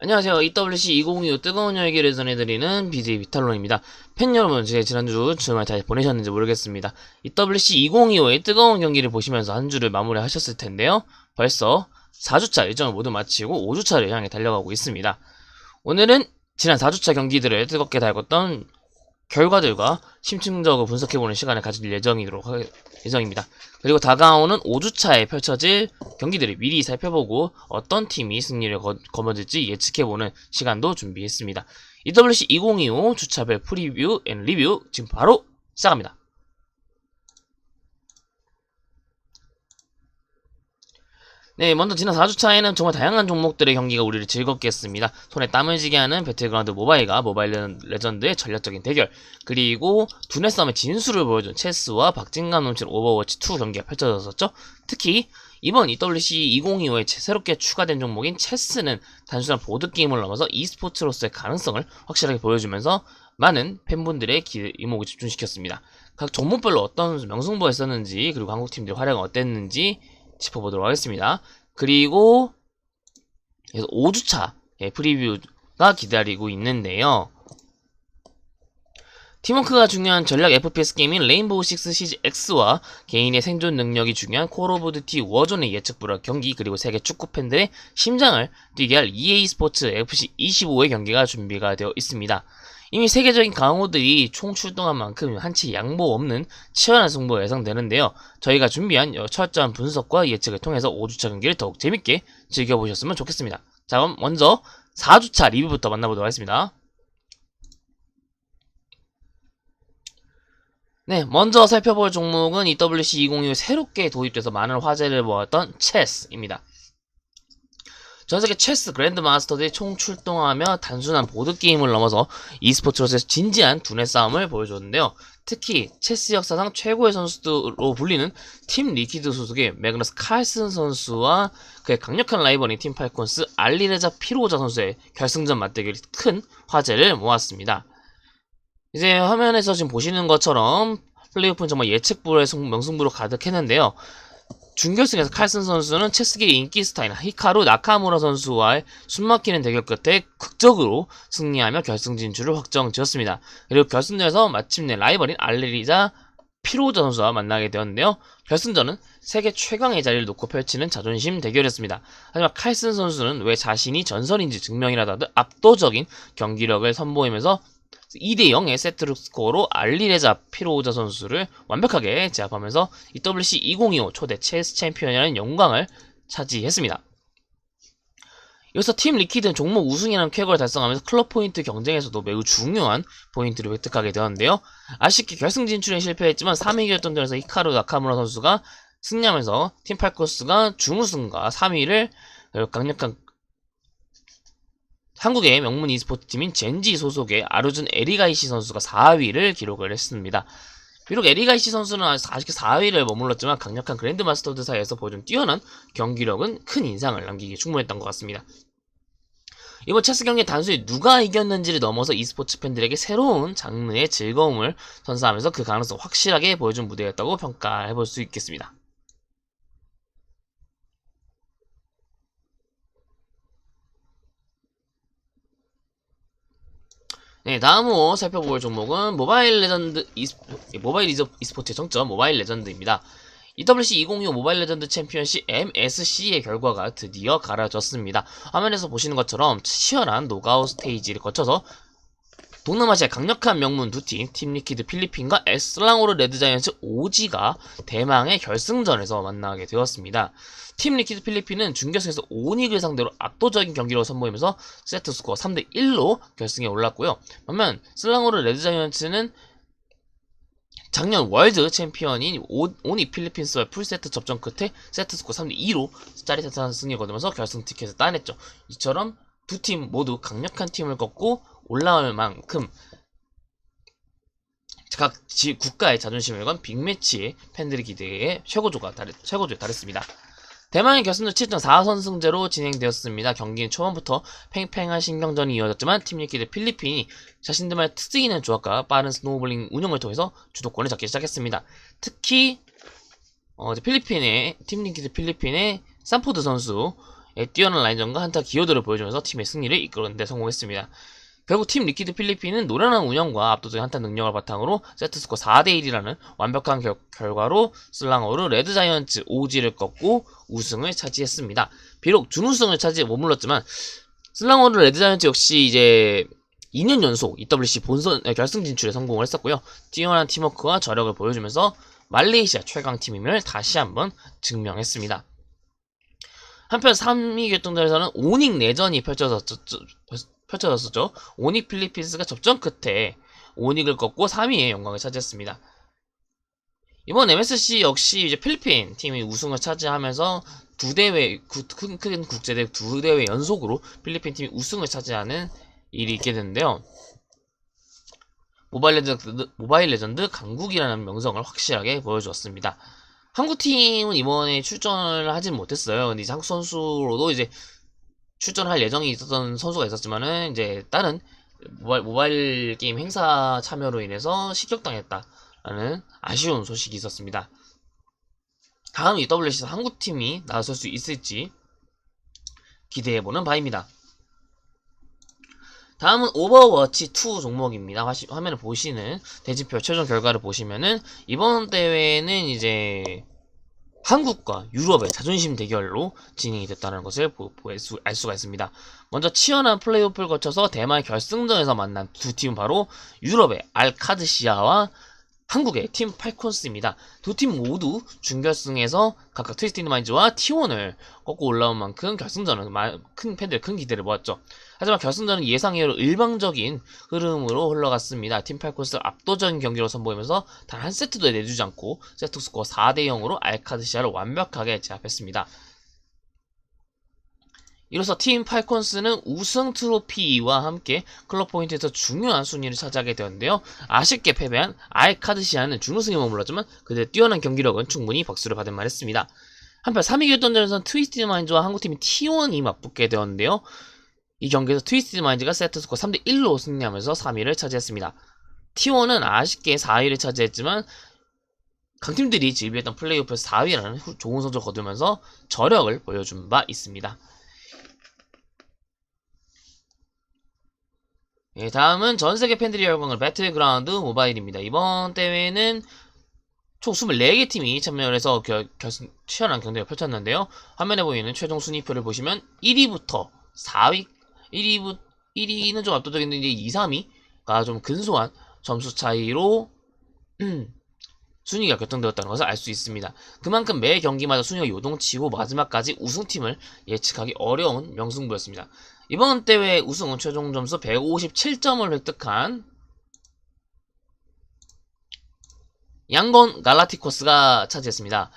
안녕하세요. EWC 2025 뜨거운 열기를 전해드리는 BJ 비탈론입니다. 팬 여러분, 제 지난주 주말 잘 보내셨는지 모르겠습니다. EWC 2025의 뜨거운 경기를 보시면서 한 주를 마무리하셨을 텐데요. 벌써 4주차 일정을 모두 마치고 5주차를 향해 달려가고 있습니다. 오늘은 지난 4주차 경기들을 뜨겁게 달궜던 결과들과 심층적으로 분석해보는 시간을 가질 예정이도록 하- 예정입니다. 그리고 다가오는 5주차에 펼쳐질 경기들을 미리 살펴보고 어떤 팀이 승리를 거, 거머쥘지 예측해보는 시간도 준비했습니다. EWC 2025 주차별 프리뷰 앤 리뷰 지금 바로 시작합니다. 네, 먼저 지난 4주차에는 정말 다양한 종목들의 경기가 우리를 즐겁게 했습니다. 손에 땀을 쥐게 하는 배틀그라운드 모바일과 모바일 레전- 레전드의 전략적인 대결, 그리고 두뇌 싸움의 진수를 보여준 체스와 박진감 넘치는 오버워치 2 경기가 펼쳐졌었죠. 특히 이번 EWC 2025에 새롭게 추가된 종목인 체스는 단순한 보드게임을 넘어서 e스포츠로서의 가능성을 확실하게 보여주면서 많은 팬분들의 기, 이목을 집중시켰습니다. 각 종목별로 어떤 명승부가 있었는지 그리고 한국 팀들의 활약은 어땠는지 짚어보도록 하겠습니다. 그리고 그래서 5주차 예, 프리뷰가 기다리고 있는데요. 팀워크가 중요한 전략 FPS 게임인 레인보우 식스 시즈 X와 개인의 생존 능력이 중요한 콜 오브 듀티 워존의 예측 불허 경기 그리고 세계 축구 팬들의 심장을 뛰게 할 EA 스포츠 FC 25의 경기가 준비가 되어 있습니다. 이미 세계적인 강호들이 총 출동한 만큼 한치 양보 없는 치열한 승부가 예상되는데요. 저희가 준비한 철저한 분석과 예측을 통해서 5주차 경기를 더욱 재밌게 즐겨보셨으면 좋겠습니다. 자 그럼 먼저 4주차 리뷰부터 만나보도록 하겠습니다. 네, 먼저 살펴볼 종목은 EWC 2025 새롭게 도입돼서 많은 화제를 모았던 체스입니다. 전세계 체스 그랜드 마스터들이 총 출동하며 단순한 보드게임을 넘어서 e스포츠로서의 진지한 두뇌 싸움을 보여줬는데요. 특히 체스 역사상 최고의 선수로 불리는 팀 리퀴드 소속의 매그너스 칼슨 선수와 그의 강력한 라이벌인 팀 팔콘스 알리레자 피로자 선수의 결승전 맞대결이 큰 화제를 모았습니다. 이제 화면에서 지금 보시는 것처럼 플레이오프는 정말 예측불허의 승- 명승부로 가득했는데요. 준결승에서 칼슨 선수는 체스계의 인기 스타인 히카루 나카무라 선수와의 숨막히는 대결 끝에 극적으로 승리하며 결승 진출을 확정 지었습니다. 그리고 결승전에서 마침내 라이벌인 알레리자 피로자 선수와 만나게 되었는데요. 결승전은 세계 최강의 자리를 놓고 펼치는 자존심 대결이었습니다. 하지만 칼슨 선수는 왜 자신이 전설인지 증명이라도 압도적인 경기력을 선보이면서 2대 0의 세트 스코어로 알리레자 피로우자 선수를 완벽하게 제압하면서 EWC 2025 초대 체스 챔피언이라는 영광을 차지했습니다. 여기서 팀 리퀴드는 종목 우승이라는 쾌거를 달성하면서 클럽 포인트 경쟁에서도 매우 중요한 포인트를 획득하게 되었는데요. 아쉽게 결승 진출에 실패했지만 3위 결정전에서 히카루 나카무라 선수가 승리하면서 팀 팔코스가 준우승과 3위를 강력한 한국의 명문 e스포츠 팀인 젠지 소속의 아루준 에리가이시 선수가 4위를 기록을 했습니다. 비록 에리가이시 선수는 아쉽게 4위를 머물렀지만 강력한 그랜드마스터드 사이에서 보여준 뛰어난 경기력은 큰 인상을 남기기에 충분했던 것 같습니다. 이번 체스 경기 단순히 누가 이겼는지를 넘어서 e스포츠 팬들에게 새로운 장르의 즐거움을 선사하면서 그 가능성 확실하게 보여준 무대였다고 평가해볼 수 있겠습니다. 네, 다음으로 살펴볼 종목은 모바일 레전드 이스포, 모바일 이저- e스포츠의 정점 모바일 레전드입니다. EWC 2025 모바일 레전드 챔피언십 MSC의 결과가 드디어 갈아졌습니다. 화면에서 보시는 것처럼 치열한 노가웃 스테이지를 거쳐서 동남아시아 강력한 명문 두 팀, 팀 리퀴드 필리핀과 에슬랑오르 레드자이언츠 오지가 대망의 결승전에서 만나게 되었습니다. 팀 리퀴드 필리핀은 준결승에서 오닉을 상대로 압도적인 경기를 선보이면서 세트 스코어 3대 1로 결승에 올랐고요. 반면 슬랑오르 레드자이언츠는 작년 월드 챔피언인 오, 오닉 필리핀스와의 풀세트 접전 끝에 세트 스코어 3대 2로 짜릿한 승리를 거두면서 결승 티켓을 따냈죠. 이처럼 두 팀 모두 강력한 팀을 꺾고 올라올 만큼 각 지, 국가의 자존심을 건 빅매치의 팬들의 기대에 최고조가 달, 최고조에 달했습니다. 대망의 결승전 7전 4선승제로 진행되었습니다. 경기는 초반부터 팽팽한 신경전이 이어졌지만 팀 리퀴드 필리핀이 자신들만의 특색있는 조합과 빠른 스노우볼링 운영을 통해서 주도권을 잡기 시작했습니다. 특히 어, 필리핀의 팀 리퀴드 필리핀의 산포드 선수 뛰어난 라인전과 한타 기여도를 보여주면서 팀의 승리를 이끌어낸 데 성공했습니다. 결국 팀 리퀴드 필리핀은 노련한 운영과 압도적인 한타 능력을 바탕으로 세트스코 4대1이라는 완벽한 결, 결과로 슬랑어로 레드자이언츠 오지를 꺾고 우승을 차지했습니다. 비록 준우승을 차지해 머물렀지만 슬랑어로 레드자이언츠 역시 이제 2년 연속 EWC 본선 에, 결승 진출에 성공을 했었고요. 뛰어난 팀워크와 저력을 보여주면서 말레이시아 최강팀임을 다시 한번 증명했습니다. 한편 3위 결정전에서는 오닉 내전이 펼쳐졌죠. 펼쳐졌었죠. 오닉 필리핀스가 접전 끝에 오닉을 꺾고 3위의 영광을 차지했습니다. 이번 MSC 역시 이제 필리핀 팀이 우승을 차지하면서 두 대회 큰, 큰 국제대회 두 대회 연속으로 필리핀 팀이 우승을 차지하는 일이 있게 됐는데요. 모바일 레전드, 모바일 레전드 강국이라는 명성을 확실하게 보여주었습니다. 한국 팀은 이번에 출전을 하진 못했어요. 근데 이제 한국 선수로도 이제 출전할 예정이 있었던 선수가 있었지만은 이제 다른 모바일, 모바일 게임 행사 참여로 인해서 실격당했다라는 아쉬운 소식이 있었습니다. 다음 UWC에서 한국 팀이 나설 수 있을지 기대해보는 바입니다. 다음은 오버워치 2 종목입니다. 화면을 보시는 대지표 최종 결과를 보시면은 이번 대회는 이제 한국과 유럽의 자존심 대결로 진행이 됐다는 것을 알 수가 있습니다. 먼저 치열한 플레이오프를 거쳐서 대만 결승전에서 만난 두 팀은 바로 유럽의 알카드시아와 한국의 팀 팔콘스입니다. 두 팀 모두 준결승에서 각각 트위스티드 마인즈와 T1을 꺾고 올라온 만큼 결승전은 큰 팬들 큰 기대를 모았죠. 하지만 결승전은 예상외로 일방적인 흐름으로 흘러갔습니다. 팀 팔콘스 압도적인 경기로 선보이면서 단 한 세트도 내주지 않고 세트 스코어 4대 0으로 알카드시아를 완벽하게 제압했습니다. 이로써 팀 팔콘스는 우승 트로피와 함께 클럽 포인트에서 중요한 순위를 차지하게 되었는데요. 아쉽게 패배한 알카드시아는 준우승에 머물렀지만 그들의 뛰어난 경기력은 충분히 박수를 받을 만했습니다. 한편 3위 결전전에서는 트위스티드 마인즈와 한국팀이 T1이 맞붙게 되었는데요. 이 경기에서 트위스티드 마인즈가 세트스코어 3대1로 승리하면서 3위를 차지했습니다. T1은 아쉽게 4위를 차지했지만 강팀들이 질비했던 플레이오프에서 4위라는 좋은 성적을 거두면서 저력을 보여준 바 있습니다. 예, 다음은 전세계 팬들이 열광을 배틀그라운드 모바일입니다. 이번 대회는 총 24개 팀이 참여를 해서 결, 결승 치열한 경쟁을 펼쳤는데요. 화면에 보이는 최종 순위표를 보시면 1위부터 4위, 1위부, 1위는 좀 압도적인데 이제 2, 3위가 좀 근소한 점수 차이로 순위가 결정되었다는 것을 알 수 있습니다. 그만큼 매 경기마다 순위가 요동치고 마지막까지 우승팀을 예측하기 어려운 명승부였습니다. 이번 대회 우승은 최종 점수 157점을 획득한 양건 갈라티코스가 차지했습니다.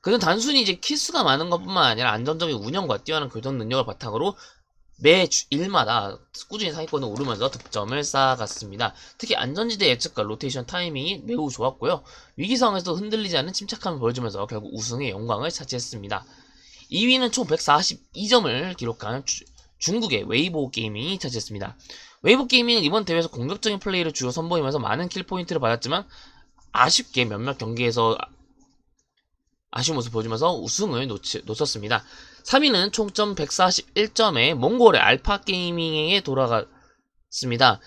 그는 단순히 이제 키수가 많은 것뿐만 아니라 안정적인 운영과 뛰어난 교정 능력을 바탕으로 매 일마다 꾸준히 상위권을 오르면서 득점을 쌓아갔습니다. 특히 안전지대 예측과 로테이션 타이밍이 매우 좋았고요. 위기 상황에서 흔들리지 않는 침착함을 보여주면서 결국 우승의 영광을 차지했습니다. 2위는 총 142점을 기록한 중국의 웨이보 게이밍이 차지했습니다. 웨이보 게이밍은 이번 대회에서 공격적인 플레이를 주로 선보이면서 많은 킬 포인트를 받았지만 아쉽게 몇몇 경기에서 아쉬운 모습을 보여주면서 우승을 놓치, 놓쳤습니다. 3위는 총점 141점에 몽골의 알파 게이밍에 돌아갔습니다.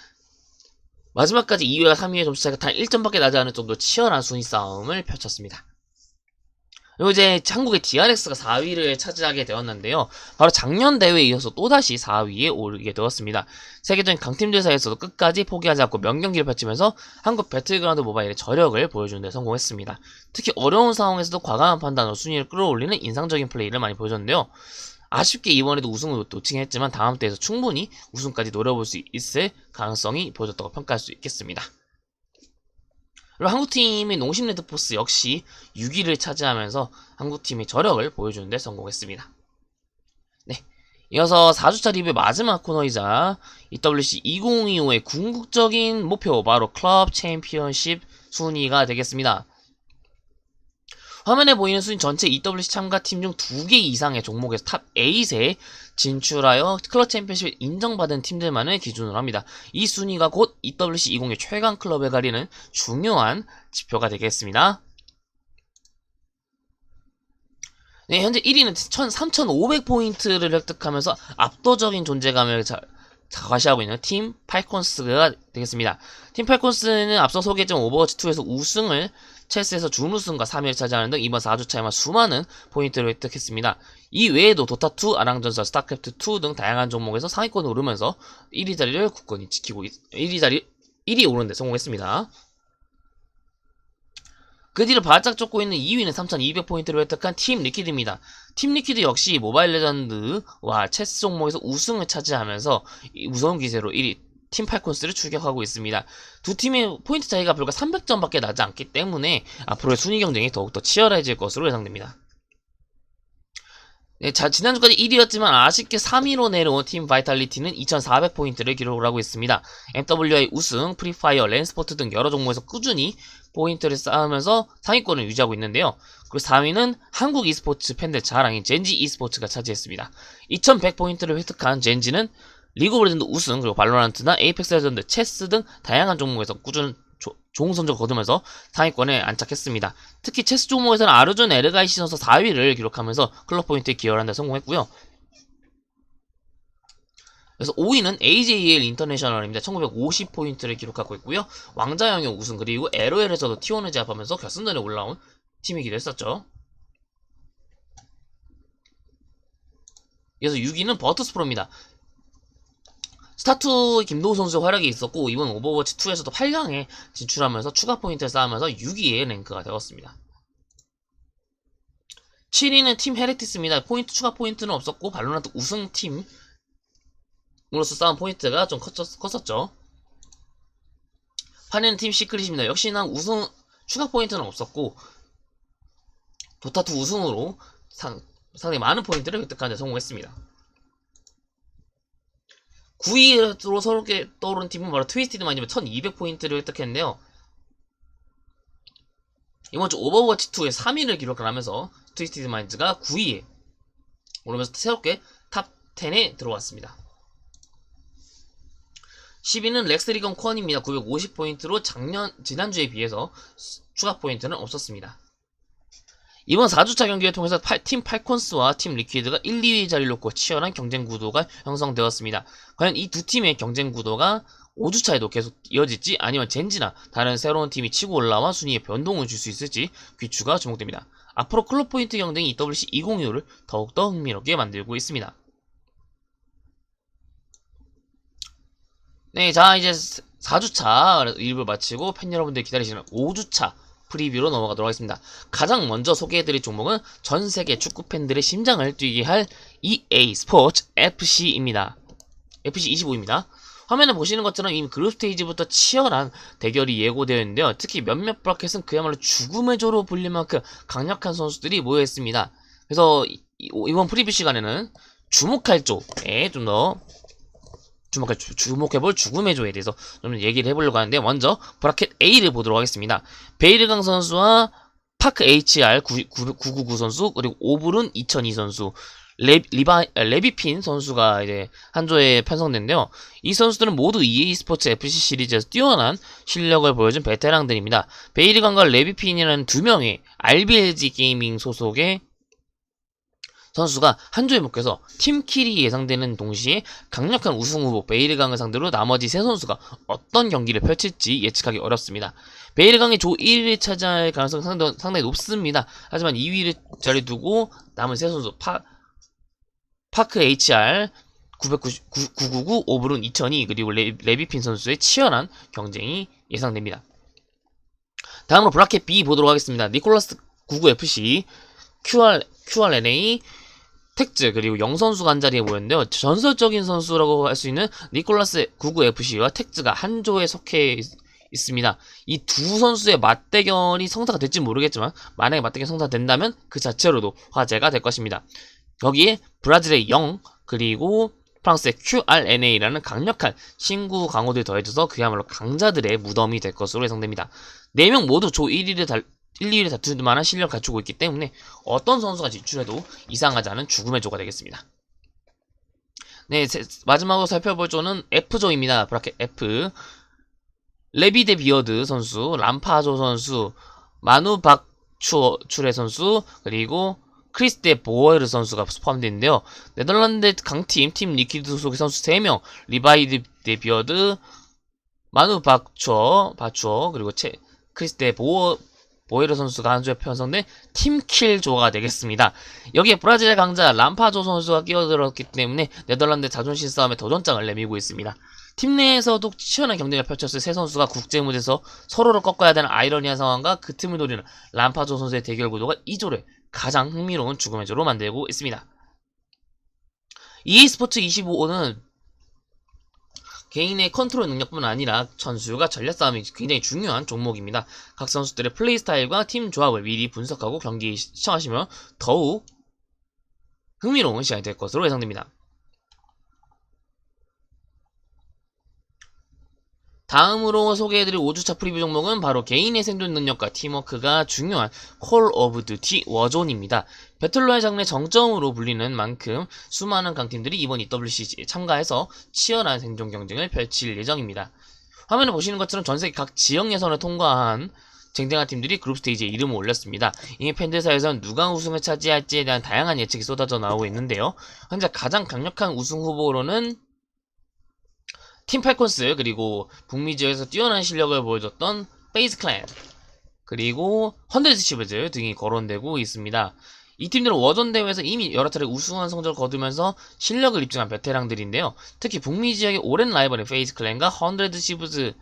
마지막까지 2위와 3위의 점수 차이가 단 1점밖에 나지 않을 정도로 치열한 순위 싸움을 펼쳤습니다. 이제 한국의 DRX가 4위를 차지하게 되었는데요. 바로 작년 대회에 이어서 또다시 4위에 오르게 되었습니다. 세계적인 강팀들 사이에서도 끝까지 포기하지 않고 명경기를 펼치면서 한국 배틀그라운드 모바일의 저력을 보여주는 데 성공했습니다. 특히 어려운 상황에서도 과감한 판단으로 순위를 끌어올리는 인상적인 플레이를 많이 보여줬는데요. 아쉽게 이번에도 우승을 놓치긴 했지만 다음 대회에서 충분히 우승까지 노려볼 수 있을 가능성이 보여졌다고 평가할 수 있겠습니다. 그리고 한국팀의 농심 레드포스 역시 6위를 차지하면서 한국팀의 저력을 보여주는데 성공했습니다. 네. 이어서 4주차 리뷰의 마지막 코너이자 EWC 2025의 궁극적인 목표 바로 클럽 챔피언십 순위가 되겠습니다. 화면에 보이는 순위 전체 EWC 참가 팀 중 2개 이상의 종목에서 탑 8에 진출하여 클럽 챔피언십을 인정받은 팀들만을 기준으로 합니다. 이 순위가 곧 EWC 20의 최강 클럽에 가리는 중요한 지표가 되겠습니다. 네, 현재 1위는 3,500포인트를 획득하면서 압도적인 존재감을 자, 과시하고 있는 팀 팔콘스가 되겠습니다. 팀 팔콘스는 앞서 소개했던 오버워치2에서 우승을 체스에서 준우승과 3위를 차지하는 등 이번 4주차에만 수많은 포인트를 획득했습니다. 이 외에도 도타2, 아랑전설, 스타크래프트2 등 다양한 종목에서 상위권을 오르면서 1위 자리를 굳건히 지키고 있, 1위 자리 1위 오른 데 성공했습니다. 그 뒤를 바짝 쫓고 있는 2위는 3200포인트를 획득한 팀 리퀴드입니다. 팀 리퀴드 역시 모바일 레전드와 체스 종목에서 우승을 차지하면서 무서운 기세로 1위 팀 팔콘스를 추격하고 있습니다. 두 팀의 포인트 차이가 불과 300점밖에 나지 않기 때문에 앞으로의 순위 경쟁이 더욱더 치열해질 것으로 예상됩니다. 네, 자, 지난주까지 1위였지만 아쉽게 3위로 내려온 팀 바이탈리티는 2400포인트를 기록을 하고 있습니다. MWI 우승, 프리파이어, 랜스포트 등 여러 종목에서 꾸준히 포인트를 쌓으면서 상위권을 유지하고 있는데요. 그리고 4위는 한국 e스포츠 팬들 자랑인 젠지 e스포츠가 차지했습니다. 2100포인트를 획득한 젠지는 리그 오브 레전드 우승, 그리고 발로란트나 에이펙스 레전드, 체스 등 다양한 종목에서 꾸준한 조, 좋은 성적을 거두면서 상위권에 안착했습니다. 특히 체스 종목에서는 아르존 에르가이시 선수 4위를 기록하면서 클럽 포인트에 기여하는 데 성공했고요. 그래서 5위는 AJL 인터내셔널입니다. 1950포인트를 기록하고 있고요. 왕자영역 우승 그리고 LOL에서도 T1을 제압하면서 결승전에 올라온 팀이기도 했었죠. 그래서 6위는 버투스프로입니다. 스타투 김도우 선수의 활약이 있었고 이번 오버워치 2에서도 8강에 진출하면서 추가 포인트를 쌓으면서 6위의 랭크가 되었습니다. 7위는 팀 헤레티스입니다. 포인트 추가 포인트는 없었고 발로란트 우승팀 으로서 쌓은 포인트가 좀 컸었, 컸었죠. 8위는 팀 시크릿입니다. 역시나 우승 추가 포인트는 없었고 도타2 우승으로 상, 상당히 많은 포인트를 획득하는 데 성공했습니다. 9위로 서럽게 떠오른 팀은 바로 트위스티드 마인드면 1200포인트를 획득했는데요. 이번 주 오버워치 2에 3위를 기록을 하면서 트위스티드 마인드가 9위에 오르면서 새롭게 탑 10에 들어왔습니다. 10위는 렉스리건 콘입니다. 950포인트로 작년, 지난주에 비해서 추가 포인트는 없었습니다. 이번 4주차 경기를 통해서 팀 팔콘스와 팀 리퀴드가 1, 2위 자리를 놓고 치열한 경쟁 구도가 형성되었습니다. 과연 이 두 팀의 경쟁 구도가 5주차에도 계속 이어질지 아니면 젠지나 다른 새로운 팀이 치고 올라와 순위에 변동을 줄 수 있을지 귀추가 주목됩니다. 앞으로 클럽 포인트 경쟁이 EWC 2025를 더욱더 흥미롭게 만들고 있습니다. 네, 자 이제 4주차 일부 마치고 팬 여러분들 기다리시는 5주차 프리뷰로 넘어가도록 하겠습니다. 가장 먼저 소개해드릴 종목은 전 세계 축구 팬들의 심장을 뛰게 할 EA 스포츠 FC입니다. FC 25입니다. 화면에 보시는 것처럼 이미 그룹 스테이지부터 치열한 대결이 예고되어 있는데요. 특히 몇몇 브라켓은 그야말로 죽음의 조로 불릴 만큼 강력한 선수들이 모여 있습니다. 그래서 이번 프리뷰 시간에는 주목할 쪽에 좀 더 주목해, 주목해볼 죽음의 조에 대해서 좀 얘기를 해보려고 하는데 먼저 브라켓 A를 보도록 하겠습니다. 베이르강 선수와 파크 HR 999 선수 그리고 오브룬 2002 선수 레, 리바, 레비핀 선수가 이제 한 조에 편성된데요. 이 선수들은 모두 EA 스포츠 FC 시리즈에서 뛰어난 실력을 보여준 베테랑들입니다. 베이르강과 레비핀이라는 두 명의 RBLG 게이밍 소속의 선수가 한 조에 묶여서 팀킬이 예상되는 동시에 강력한 우승 후보 베이르강을 상대로 나머지 세 선수가 어떤 경기를 펼칠지 예측하기 어렵습니다. 베이르강이 조 1위를 차지할 가능성이 상당히, 상당히 높습니다. 하지만 2위를 자리 두고 남은 세 선수 파, 파크 HR 999, 오브룬 2002 그리고 레, 레비핀 선수의 치열한 경쟁이 예상됩니다. 다음으로 브라켓 B 보도록 하겠습니다. 니콜라스 99FC QR, QRNA 텍즈 그리고 영선수가 한 자리에 모였는데요. 전설적인 선수라고 할 수 있는 니콜라스 99FC와 텍즈가 한 조에 속해 있, 습니다 이 두 선수의 맞대결이 성사가 될지 모르겠지만 만약에 맞대결 성사된다면 그 자체로도 화제가 될 것입니다. 여기에 브라질의 0 그리고 프랑스의 QRNA라는 강력한 신구 강호들이 더해져서 그야말로 강자들의 무덤이 될 것으로 예상됩니다. 4명 모두 조 1위를 달, 1, 2위를 다툴 만한 실력을 갖추고 있기 때문에 어떤 선수가 진출해도 이상하지 않은 죽음의 조가 되겠습니다. 네, 마지막으로 살펴볼 조는 F조입니다. 브라켓 F. 레비 데 비어드 선수, 람파조 선수, 마누 박추레 선수, 그리고 크리스테 보어르 선수가 포함되어 있는데요. 네덜란드 강팀 팀 리퀴드 소속의 선수 3명, 리바이드 데 비어드, 마누 박추어, 바추어, 그리고 체, 크리스테 보어, 보에르 선수가 한 주에 편성된 팀킬 조가 되겠습니다. 여기에 브라질의 강자 람파조 선수가 끼어들었기 때문에 네덜란드 자존심 싸움에 도전장을 내밀고 있습니다. 팀 내에서도 치열한 경쟁을 펼쳤을 세 선수가 국제 무대에서 서로를 꺾어야 되는 아이러니한 상황과 그 틈을 노리는 람파조 선수의 대결 구도가 이 조를 가장 흥미로운 죽음의 조로 만들고 있습니다. e스포츠 25는 개인의 컨트롤 능력뿐 아니라 선수가 전략 싸움이 굉장히 중요한 종목입니다. 각 선수들의 플레이 스타일과 팀 조합을 미리 분석하고 경기 시청하시면 더욱 흥미로운 시간이 될 것으로 예상됩니다. 다음으로 소개해드릴 5주차 프리뷰 종목은 바로 개인의 생존 능력과 팀워크가 중요한 콜 오브 듀티 워존입니다. 배틀로얄 장르의 정점으로 불리는 만큼 수많은 강팀들이 이번 EWC에 참가해서 치열한 생존 경쟁을 펼칠 예정입니다. 화면에 보시는 것처럼 전세계 각 지역 예선을 통과한 쟁쟁한 팀들이 그룹 스테이지에 이름을 올렸습니다. 이미 팬들 사이에서는 누가 우승을 차지할지에 대한 다양한 예측이 쏟아져 나오고 있는데요. 현재 가장 강력한 우승 후보로는 팀 팔콘스 그리고 북미 지역에서 뛰어난 실력을 보여줬던 페이스 클랜 그리고 헌드레드 시브즈 등이 거론되고 있습니다. 이 팀들은 워전 대회에서 이미 여러 차례 우승한 성적을 거두면서 실력을 입증한 베테랑들인데요. 특히 북미 지역의 오랜 라이벌인 페이스 클랜과 헌드레드 시브즈의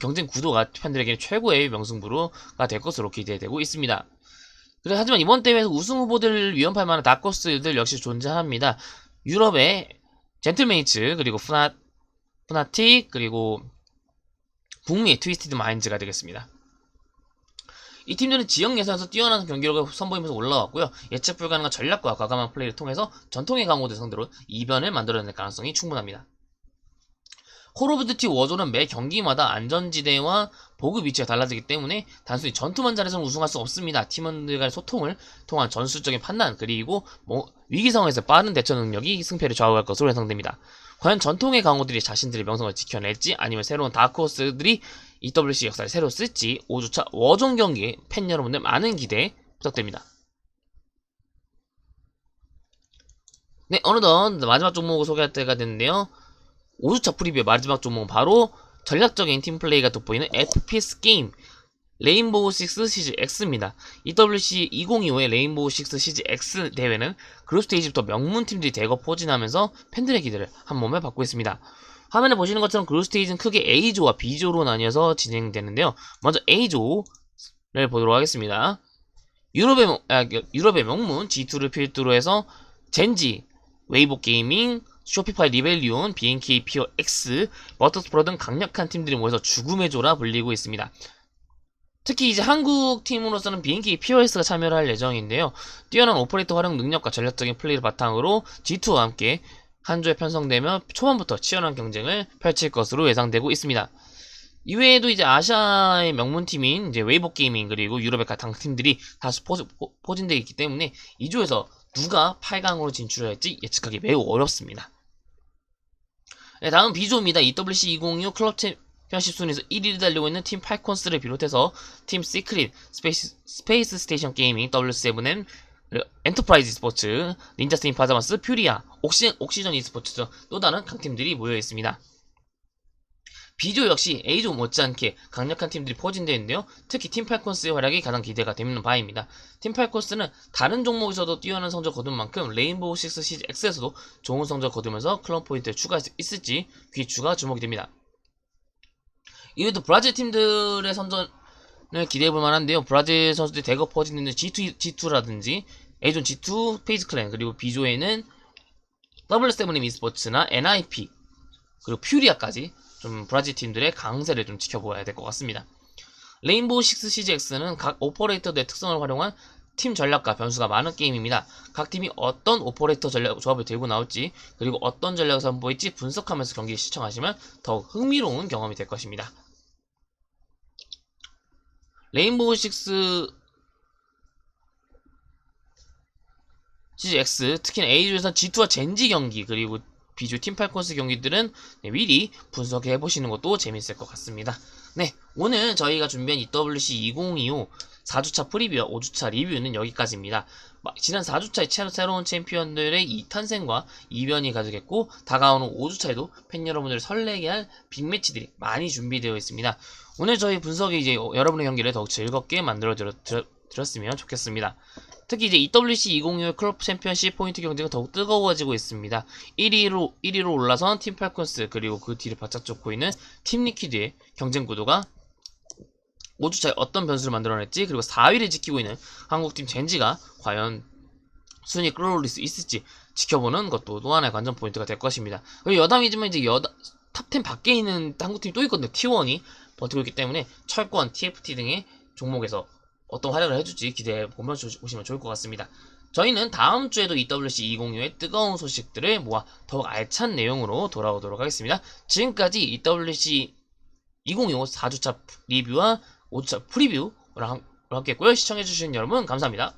경쟁 구도가 팬들에게 최고의 명승부로가 될 것으로 기대되고 있습니다. 하지만 이번 대회에서 우승 후보들을 위협할 만한 다커스들 역시 존재합니다. 유럽의 젠틀메이츠 그리고 푸나 푸나틱 그리고 북미의 트위스티드 마인즈가 되겠습니다. 이 팀들은 지역 예선에서 뛰어난 경기력을 선보이면서 올라왔고요. 예측 불가능한 전략과 과감한 플레이를 통해서 전통의 강호들 상대로 이변을 만들어낼 가능성이 충분합니다. 듀티 워존은 매 경기마다 안전지대와 보급 위치가 달라지기 때문에 단순히 전투만 잘해서는 우승할 수 없습니다. 팀원들 간의 소통을 통한 전술적인 판단 그리고 뭐 위기 상황에서 빠른 대처 능력이 승패를 좌우할 것으로 예상됩니다. 과연 전통의 강호들이 자신들의 명성을 지켜낼지 아니면 새로운 다크호스들이 EWC 역사를 새로 쓸지 5주차 워존 경기 팬 여러분들 많은 기대 부탁드립니다. 네 어느덧 마지막 종목을 소개할 때가 됐는데요. 5주차 프리뷰의 마지막 종목은 바로 전략적인 팀플레이가 돋보이는 FPS 게임 레인보우 식스 시즈 X입니다. EWC 2025의 레인보우 식스 시즈 X 대회는 그룹 스테이지부터 명문 팀들이 대거 포진하면서 팬들의 기대를 한 몸에 받고 있습니다. 화면에 보시는 것처럼 그룹 스테이지는 크게 A조와 B조로 나뉘어서 진행되는데요. 먼저 A조를 보도록 하겠습니다. 유럽의, 명- 아, 유럽의 명문 G2를 필두로 해서 젠지, 웨이보 게이밍, 쇼피파이 리벨리온, BNK 피어 X, 머터스프로 등 강력한 팀들이 모여서 죽음의 조라 불리고 있습니다. 특히 이제 한국 팀으로서는 BNK POS가 참여를 할 예정인데요. 뛰어난 오퍼레이터 활용 능력과 전략적인 플레이를 바탕으로 G2와 함께 한 조에 편성되며 초반부터 치열한 경쟁을 펼칠 것으로 예상되고 있습니다. 이외에도 이제 아시아의 명문팀인 이제 웨이보 게이밍 그리고 유럽의 각 강팀들이 다수 포진되어 있기 때문에 이 조에서 누가 8강으로 진출할지 예측하기 매우 어렵습니다. 네, 다음 B조입니다. EWC 2025 클럽 챔피언십 순위에서 1위를 달리고 있는 팀 팔콘스를 비롯해서 팀 시크릿, 스페이스, 스페이스 스테이션 게이밍, W7M, 그리고 엔터프라이즈 스포츠, 닌자 스팀 파자마스, 퓨리아, 옥시, 옥시전 e스포츠 등또 다른 강팀들이 모여 있습니다. B조 역시 A조 못지않게 강력한 팀들이 포진되어 있는데요. 특히 팀 팔콘스의 활약이 가장 기대가 되는 바입니다. 팀 팔콘스는 다른 종목에서도 뛰어난 성적 거둔 만큼 레인보우 식스 시즈 X에서도 좋은 성적 거두면서 클럽 포인트를 추가할 수 있을지 귀추가 주목이 됩니다. 이외에도 브라질 팀들의 선전을 기대해볼 만한데요. 브라질 선수들이 대거 퍼지는 G2, G2라든지 A존 G2, 페이즈 클랜 그리고 B조에는 W7M e스포츠나 NIP 그리고 퓨리아까지 좀 브라질 팀들의 강세를 좀 지켜보아야 될 것 같습니다. 레인보우 식스 CGX는 각 오퍼레이터들의 특성을 활용한 팀 전략과 변수가 많은 게임입니다. 각 팀이 어떤 오퍼레이터 전략 조합을 들고 나올지 그리고 어떤 전략을 선보일지 분석하면서 경기 시청하시면 더욱 흥미로운 경험이 될 것입니다. 레인보우 식스 CGX 특히나 A조에서 G2와 젠지 경기 그리고 B조 팀팔콘스 경기들은 네, 미리 분석해 보시는 것도 재밌을 것 같습니다. 네, 오늘 저희가 준비한 EWC 2025 4주차 프리뷰와 5주차 리뷰는 여기까지입니다. 마- 지난 4주차에 새로운 챔피언들의 이 탄생과 이변이 가득했고 다가오는 5주차에도 팬 여러분들을 설레게 할 빅매치들이 많이 준비되어 있습니다. 오늘 저희 분석이 이제 여러분의 경기를 더욱 즐겁게 만들어 드렸, 드렸으면 좋겠습니다. 특히 이제 EWC 2025 클럽 챔피언십 포인트 경쟁은 더욱 뜨거워지고 있습니다. 1위로 1위로 올라선 팀 팔콘스 그리고 그 뒤를 바짝 쫓고 있는 팀 리퀴드의 경쟁 구도가 5주차에 어떤 변수를 만들어냈지 그리고 4위를 지키고 있는 한국팀 젠지가 과연 순위 끌어올릴 수 있을지 지켜보는 것도 또 하나의 관전 포인트가 될 것입니다. 그리고 여담이지만 이제 여다, 탑10 밖에 있는 한국팀이 또 있거든요. T1이 버티고 있기 때문에 철권, TFT 등의 종목에서 어떤 활약을 해줄지 기대해 보면 보시면 좋을 것 같습니다. 저희는 다음 주에도 EWC 2025의 뜨거운 소식들을 모아 더욱 알찬 내용으로 돌아오도록 하겠습니다. 지금까지 EWC 2025 4주차 리뷰와 5주차 프리뷰랑 함께 했고요. 시청해주신 여러분 감사합니다.